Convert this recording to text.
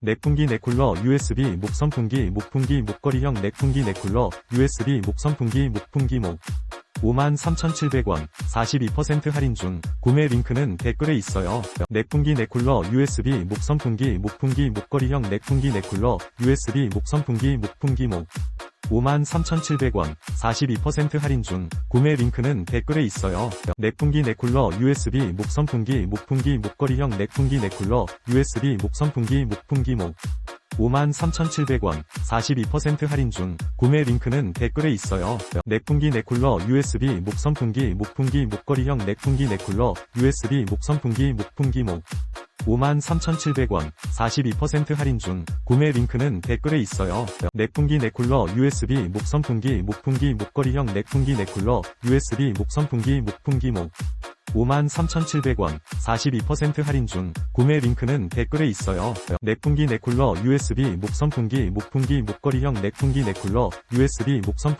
넥풍기 넥쿨러 USB 목 선풍기 목풍기 목걸이형 넥풍기 넥쿨러 USB 목 선풍기 목풍기 목 53,700원 42% 할인 중 구매 링크는 댓글에 있어요. 넥풍기 넥쿨러 USB 목 선풍기 목풍기 목걸이형 넥풍기 넥쿨러 USB 목 선풍기 목풍기 목 53,700원 42% 할인 중 구매 링크는 댓글에 있어요. 넥풍기 넥쿨러 USB 목 선풍기 목풍기 목걸이형 넥풍기 넥쿨러 USB 목 선풍기 목풍기 목 53,700원 42% 할인 중 구매 링크는 댓글에 있어요. 넥풍기 넥쿨러 USB 목 선풍기 목풍기 목걸이형 넥풍기 넥쿨러 USB 목 선풍기 목풍기 목 53,700원 42% 할인 중 구매 링크는 댓글에 있어요. 넥풍기 넥쿨러 USB 목 선풍기 목풍기 목걸이형 넥풍기 넥쿨러 USB 목 선풍기 목풍기 목 53,700원 42% 할인 중 구매 링크는 댓글에 있어요. 넥풍기 넥쿨러 USB 목 선풍기 목풍기 목걸이형 넥풍기 넥쿨러 USB 목 선풍기